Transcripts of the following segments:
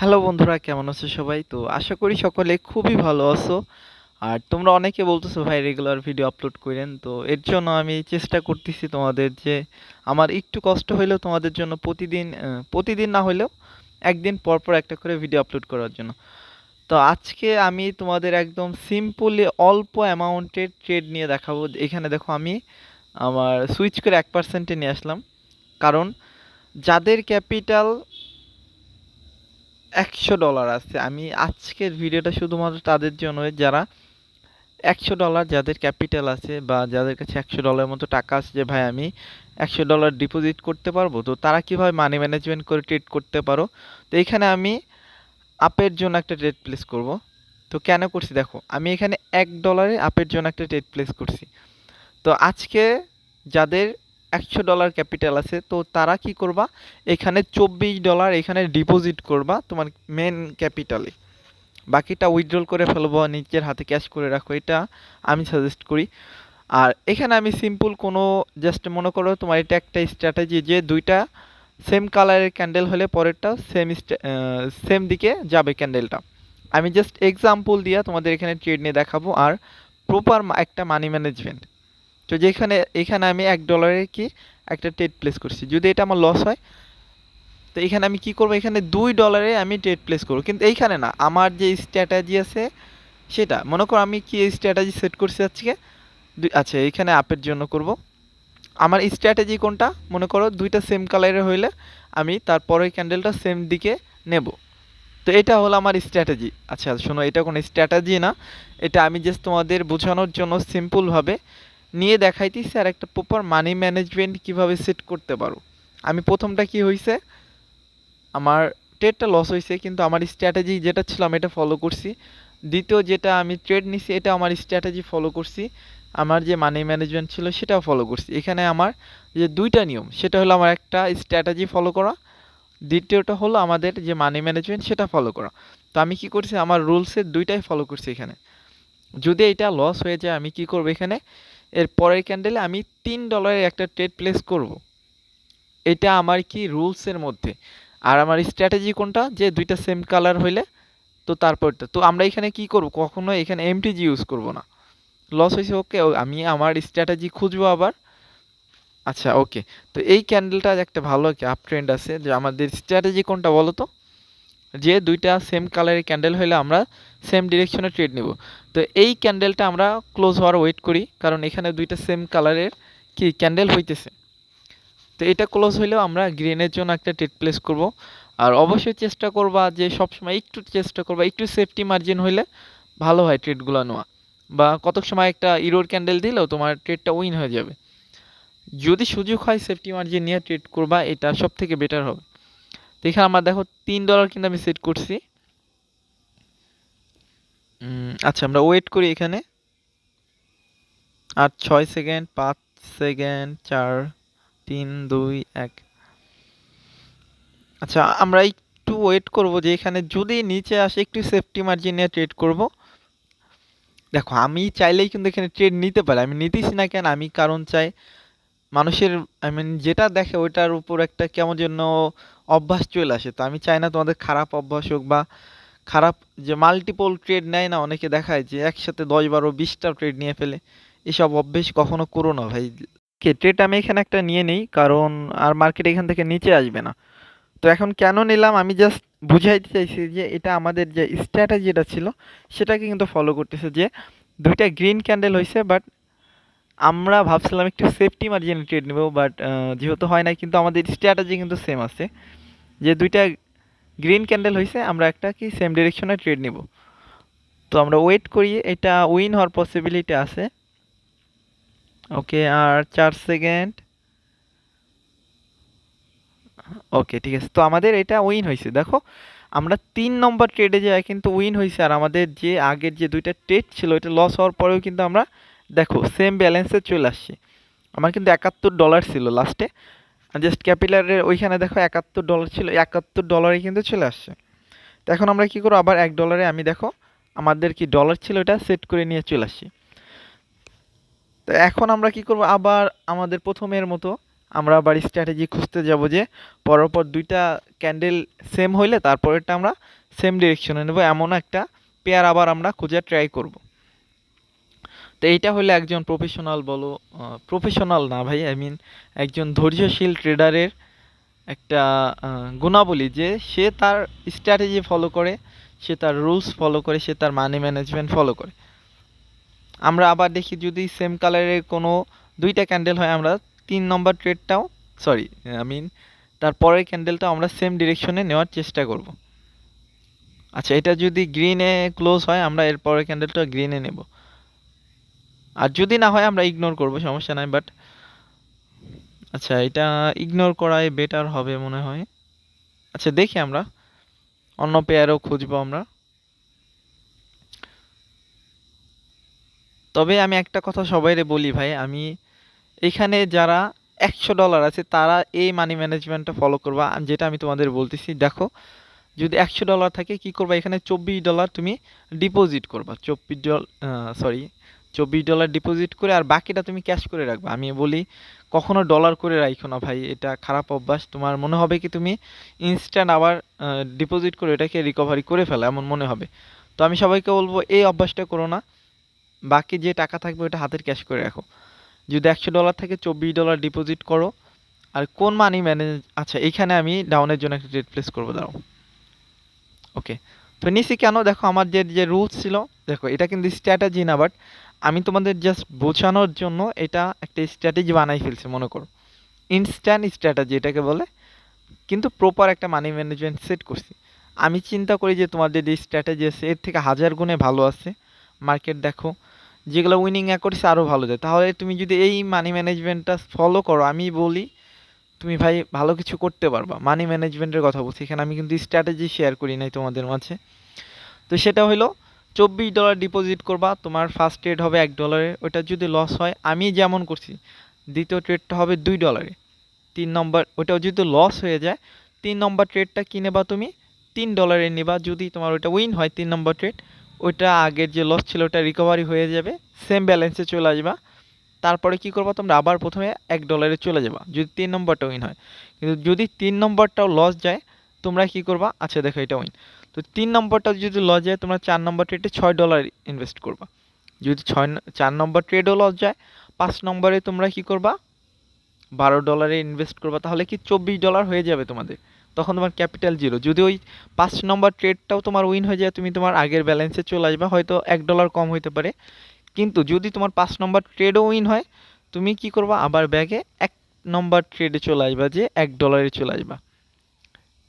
Hello বন্ধুরা, কেমন আছো সবাই? তো আশা করি সকলে খুবই ভালো আছো। আর তোমরা অনেকে বলতেছো, ভাই রেগুলার ভিডিও আপলোড করেন। তো এর জন্য আমি চেষ্টা করতেছি তোমাদের যে, আমার একটু কষ্ট হলেও তোমাদের জন্য প্রতিদিন প্রতিদিন না হলেও একদিন পর পর একটা করে ভিডিও আপলোড করার জন্য। তো আজকে আমি তোমাদের একদম সিম্পলি অল্প অ্যামাউন্টের ট্রেড নিয়ে দেখাবো। এখানে দেখো আমি আমার সুইচ করে এক পার্সেন্টে নিয়ে আসলাম। কারণ যাদের ক্যাপিটাল একশো ডলার আছে। আমি আজকের ভিডিওটা শুধুমাত্র তাদের জন্য, যারা একশো ডলার যাদের ক্যাপিটাল আছে বা যাদের কাছে একশো ডলারের মতো টাকা আছে যে, ভাই, আমি একশো ডলার ডিপোজিট করতে পারব? তো তারা কীভাবে মানি ম্যানেজমেন্ট করে ট্রেড করতে পারো? তো এখানে আমি আপের জন্য একটা ট্রেড প্লেস করব। তো কেন করছি? দেখো, আমি এখানে এক ডলারে আপের জন্য একটা ট্রেড প্লেস করছি। তো আজকে যাদের একশো ডলার ক্যাপিটাল আছে। তো তারা কি করবা? এখানে চব্বিশ ডলার এখানে ডিপোজিট করবা তোমার মেন ক্যাপিটালে বাকিটা উইথড্রল করে ফেলব, নিজের হাতে ক্যাশ করে রাখো, এটা আমি সাজেস্ট করি। আর এখানে আমি সিম্পল কোনো জাস্ট মনে করো তোমার এটা একটা স্ট্র্যাটেজি যে দুইটা সেম কালারের ক্যান্ডেল হলে পরেরটা সেম সেম দিকে যাবে ক্যান্ডেলটা আমি জাস্ট এক্সাম্পল দিয়ে তোমাদের এখানে ট্রেড নিয়ে দেখাবো। আর প্রপার একটা মানি ম্যানেজমেন্ট তো যেখানে, এখানে আমি এক ডলারে কি একটা ট্রেড প্লেস করছি। যদি এটা আমার লস হয়, তো এখানে আমি কি করব? এখানে দুই ডলারে আমি ট্রেড প্লেস করব। কিন্তু এইখানে না, আমার যে স্ট্র্যাটাজি আছে সেটা, মনে করো আমি কি স্ট্র্যাটাজি সেট করছি আজকে? আচ্ছা এখানে আপের জন্য করব। আমার স্ট্র্যাটেজি কোনটা? মনে করো দুইটা সেম কালারের হইলে আমি তারপরের ক্যান্ডেলটা সেম দিকে নেব। তো এটা হলো আমার স্ট্র্যাটেজি আচ্ছা শোনো, এটা কোনো স্ট্র্যাটেজি না। এটা আমি জাস্ট তোমাদের বোঝানোর জন্য সিম্পলভাবে নিয়ে দেখাইতেছি আর একটা প্রপার মানি ম্যানেজমেন্ট কীভাবে সেট করতে পারো। আমি প্রথমটা কি হয়েছে আমার ট্রেডটা লস হয়েছে কিন্তু আমার স্ট্র্যাটেজি যেটা ছিল আমি এটা ফলো করছি। দ্বিতীয় যেটা আমি ট্রেড নিছি, এটা আমার স্ট্র্যাটেজি ফলো করছি। আমার যে মানি ম্যানেজমেন্ট ছিল সেটাও ফলো করছি। এখানে আমার যে দুইটা নিয়ম, সেটা হলো আমার একটা স্ট্র্যাটেজি ফলো করা, দ্বিতীয়টা হলো আমাদের যে মানি ম্যানেজমেন্ট সেটা ফলো করা। তো আমি কি করছি, আমার রুলসের দুইটাই ফলো করছি এখানে। যদি এটা লস হয়ে যায়, আমি কি করব এখানে? এর পরের ক্যান্ডেলে আমি তিন ডলারের একটা ট্রেড প্লেস করব। এটা আমার কি রুলসের মধ্যে? আর আমার স্ট্র্যাটেজি কোনটা? যে দুইটা সেম কালার হইলে তো তারপরটা। তো আমরা এখানে কি করব? কখনো এখানে এমটিজি ইউজ করব না। লস হয়েছে ওকে আমি আমার স্ট্র্যাটেজি খুঁজবো আবার। আচ্ছা ওকে তো এই ক্যান্ডেলটা একটা ভালো আপ ট্রেন্ড আছে। যে আমাদের স্ট্র্যাটেজি কোনটা বলো তো? যে দুইটা সেম কালারের ক্যান্ডেল হলে আমরা সেম ডিরেকশনে ট্রেড নেব। তো এই ক্যান্ডেলটা আমরা ক্লোজ হওয়ার ওয়েট করি, কারণ এখানে দুইটা সেম কালারের কি ক্যান্ডেল হইতেছে। তো এটা ক্লোজ হইলেও আমরা গ্রিনের জন্য একটা ট্রেড প্লেস করব। আর অবশ্যই চেষ্টা করবা যে সবসময় একটু চেষ্টা করবা, একটু সেফটি মার্জিন হইলে ভালো হয় ট্রেডগুলো নেওয়া। বা কত সময় একটা ইরোর ক্যান্ডেল দিলেও তোমার ট্রেডটা উইন হয়ে যাবে। যদি সুযোগ হয় সেফটি মার্জিন নিয়ে ট্রেড করবা, এটা সব থেকে বেটার হবে। তো এখানে আমার দেখো তিন ডলার কিন্তু আমি সেট করছি। আচ্ছা আমরা ওয়েট করি এখানে। আর ছয় সেকেন্ড পাঁচ সেকেন্ড চার, তিন, দুই, এক। আচ্ছা আমরা একটু ওয়েট করব যে এখানে যদি নিচে আসে একটু সেফটি মার্জিন নিয়ে ট্রেড করব। দেখো, আমি চাইলেই কিন্তু এখানে ট্রেড নিতে পারি। আমি নিতেছি না কেন? আমি কারণ চাই মানুষের আই মিন যেটা দেখে ওইটার উপর একটা কেমন যেন অভ্যাস চলে আসে। তো আমি চাই না তোমাদের খারাপ অভ্যাস হোক বা খারাপ যে মাল্টিপল ট্রেড নেয় না, অনেকে দেখায় যে একসাথে দশ বারো বিশটা ট্রেড নিয়ে ফেলে। এসব অভ্যেস কখনো করো না ভাই। ট্রেড আমি এখানে একটা নিয়ে নিই, কারণ আর মার্কেট এখান থেকে নিচে আসবে না। তো এখন কেন নিলাম? আমি জাস্ট বুঝাইতে চাইছি যে এটা আমাদের যে স্ট্র্যাটেজিটা ছিল, সেটাকে কিন্তু ফলো করতেছে যে দুইটা গ্রিন ক্যান্ডেল হয়েছে বাট আমরা ভাবছিলাম একটু সেফটি মার্জিনে ট্রেড নেব বাট যেহেতু হয় না কিন্তু আমাদের স্ট্র্যাটেজি কিন্তু সেম আছে। যে দুইটা গ্রিন ক্যান্ডেল হয়েছে আমরা একটা কি সেম ডিরেকশনে ট্রেড নিব। তো আমরা ওয়েট করি, এটা উইন হওয়ার পসিবিলিটি আছে। ওকে আর চার সেকেন্ড ওকে ঠিক আছে। তো আমাদের এটা উইন হয়েছে দেখো। আমরা তিন নম্বর ট্রেডে যাই, কিন্তু উইন হয়েছে আর আমাদের যে আগের যে দুইটা ট্রেড ছিল এটা লস হওয়ার পরেও কিন্তু আমরা, দেখো সেম ব্যালেন্সে চলে আসছি। আমার কিন্তু একাত্তর ডলার ছিল লাস্টে জাস্ট ক্যাপিটালের ওইখানে দেখো একাত্তর ডলার ছিল একাত্তর ডলারে কিন্তু চলে আসছে। তো এখন আমরা কি করব? আবার এক ডলারে আমি দেখো আমাদের কি ডলার ছিল এটা সেট করে নিয়ে চলে আসছি। তো এখন আমরা কি করব? আবার আমাদের প্রথমের মতো আমরা আবার স্ট্র্যাটেজি খুঁজতে যাব যে পরপর দুইটা ক্যান্ডেল সেম হইলে তারপরেরটা আমরা সেম ডিরেকশনে নেব। এমন একটা পেয়ার আবার আমরা খোঁজার ট্রাই করব। তো এইটা হলে একজন প্রফেশনাল বলো প্রফেশনাল না ভাই আই মিন একজন ধৈর্যশীল ট্রেডারের একটা গুণাবলী যে সে তার স্ট্র্যাটেজি ফলো করে, সে তার রুলস ফলো করে, সে তার মানি ম্যানেজমেন্ট ফলো করে। আমরা আবার দেখি যদি সেম কালারের কোনো দুইটা ক্যান্ডেল হয়, আমরা তিন নম্বর ট্রেডটাও সরি আই মিন তার পরের ক্যান্ডেলটাও আমরা সেম ডিরেকশনে নেওয়ার চেষ্টা করব। আচ্ছা এটা যদি গ্রিনে ক্লোজ হয়, আমরা এর পরের ক্যান্ডেলটা গ্রিনে নেব। আর যদি না হয় আমরা ইগনোর করব, সমস্যা নাই বাট আচ্ছা এটা ইগনোর করাই বেটার হবে মনে হয়। আচ্ছা দেখি আমরা। অন্য পেয়ারও খুঁজবো আমরা। তবে আমি একটা কথা সবাইরে বলি ভাই, আমি এখানে যারা একশো ডলার আছে, তারা এই মানি ম্যানেজমেন্টটা ফলো করবা। যেটা আমি তোমাদের বলতেছি, দেখো, যদি একশো ডলার থাকে, কি করবা? এখানে চব্বিশ ডলার তুমি ডিপোজিট করবা। চব্বিশ ডলার সরি চব্বিশ ডলার ডিপোজিট করে আর বাকিটা তুমি ক্যাশ করে রাখবে। আমি বলি, কখনো ডলার করে রাখো না ভাই, এটা খারাপ অভ্যাস। তোমার মনে হবে কি তুমি ইনস্ট্যান্ট আবার ডিপোজিট করে এটাকে রিকভারি করে ফেলা, এমন মনে হবে। তো আমি সবাইকে বলব, এই অভ্যাসটা করো না। বাকি যে টাকা থাকবে ওটা হাতের ক্যাশ করে রাখো। যদি একশো ডলার থাকে চব্বিশ ডলার ডিপোজিট করো, আর কোন মানি ম্যানেজ আচ্ছা এইখানে আমি ডাউনের জন্য একটা ট্রেড প্লেস করব, দাঁড়াও। ওকে তো নিচে কেন? দেখো, আমার যে যে রুলস ছিল, দেখো, এটা কিন্তু স্ট্র্যাটেজি না বাট আমি তোমাদের জাস্ট বোঝানোর জন্য এটা একটা স্ট্র্যাটেজি বানাই ফেলছি, মনে করো। ইনস্ট্যান্ট স্ট্র্যাটেজি এটাকে বলে, কিন্তু প্রপার একটা মানি ম্যানেজমেন্ট সেট করছি। আমি চিন্তা করি যে, তোমাদের যে স্ট্র্যাটেজি আছে, এর থেকে হাজার গুণে ভালো আছে। মার্কেট দেখো, যেগুলো উইনিং করছে আরও ভালো যায়। তাহলে তুমি যদি এই মানি ম্যানেজমেন্টটা ফলো করো, আমি বলি তুমি ভাই ভালো কিছু করতে পারবা। মানি ম্যানেজমেন্টের কথা বলছি। এখানে আমি কিন্তু স্ট্র্যাটেজি শেয়ার করি নাই তোমাদের মাঝে। তো সেটা হলো চব্বিশ ডলার ডিপোজিট করবা, তোমার ফার্স্ট ট্রেড হবে এক ডলারে ওটা যদি লস হয়, আমি যেমন করছি, দ্বিতীয় ট্রেডটা হবে দুই ডলারে তিন নম্বর ওটাও যদি লস হয়ে যায়, তিন নম্বর ট্রেডটা কিনে বা তুমি? তিন ডলারে নেবা। যদি তোমার ওটা উইন হয়, তিন নম্বর ট্রেড ওইটা আগের যে লস ছিল ওটা রিকভারি হয়ে যাবে। সেম ব্যালেন্সে চলে আসবা। তারপরে কি করবা তোমরা? আবার প্রথমে এক ডলারে চলে যাবা। যদি তিন নম্বরটা উইন হয়। কিন্তু যদি তিন নম্বরটাও লস যায়, তোমরা কি করবা? আচ্ছা দেখো, এটা উইন তো তিন নম্বরটা যদি লস যায়, তোমরা চার নম্বর ট্রেডে ছয় ডলার ইনভেস্ট করবা। যদি ছয় চার নম্বর ট্রেডও লস যায়, পাঁচ নম্বরে তোমরা কি করবা? বারো ডলারে ইনভেস্ট করবা। তাহলে কি চব্বিশ ডলার হয়ে যাবে তোমাদের। তখন তোমার ক্যাপিটাল জিরো যদি ওই পাঁচ নম্বর ট্রেডটাও তোমার উইন হয়ে যায়, তুমি তোমার আগের ব্যালেন্সে চলে আসবে। হয়তো এক ডলার কম হইতে পারে। কিন্তু যদি তোমার পাঁচ নম্বর ট্রেডও উইন হয়, তুমি কি করবা? আবার ব্যাগে এক নম্বর ট্রেডে চলে আসবা যে এক ডলারে চলে আসবা।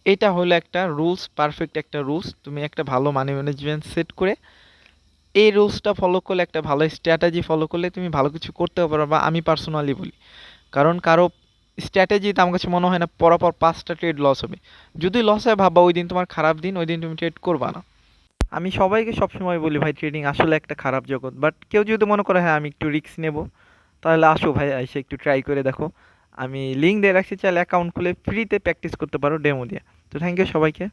এটা হলো একটা রুলস পারফেক্ট একটা রুলস তুমি একটা ভালো মানি ম্যানেজমেন্ট সেট করে এই রুলসটা ফলো করলে, একটা ভালো স্ট্র্যাটেজি ফলো করলে তুমি ভালো কিছু করতে পারবা আমি পার্সোনালি বলি। কারণ কারও স্ট্র্যাটেজিতে আমার কাছে মনে হয় না, পরপর পাঁচটা ট্রেড লস হবে। যদি লস হয়, ভাববা ওই দিন তোমার খারাপ দিন, ওই দিন তুমি ট্রেড করবা না। আমি সবাইকে সবসময় বলি ভাই ট্রেডিং আসলে একটা খারাপ জগৎ বাট কেউ যদি মনে করে হ্যাঁ আমি একটু রিস্ক নেব, তাহলে আসো ভাই, এসে একটু ট্রাই করে দেখো। আমি লিঙ্ক দিয়ে রাখছি, চাইলে অ্যাকাউন্ট খুলে ফ্রিতে প্র্যাকটিস করতে পারো ডেমো দিয়ে। তো থ্যাংক ইউ সবাইকে।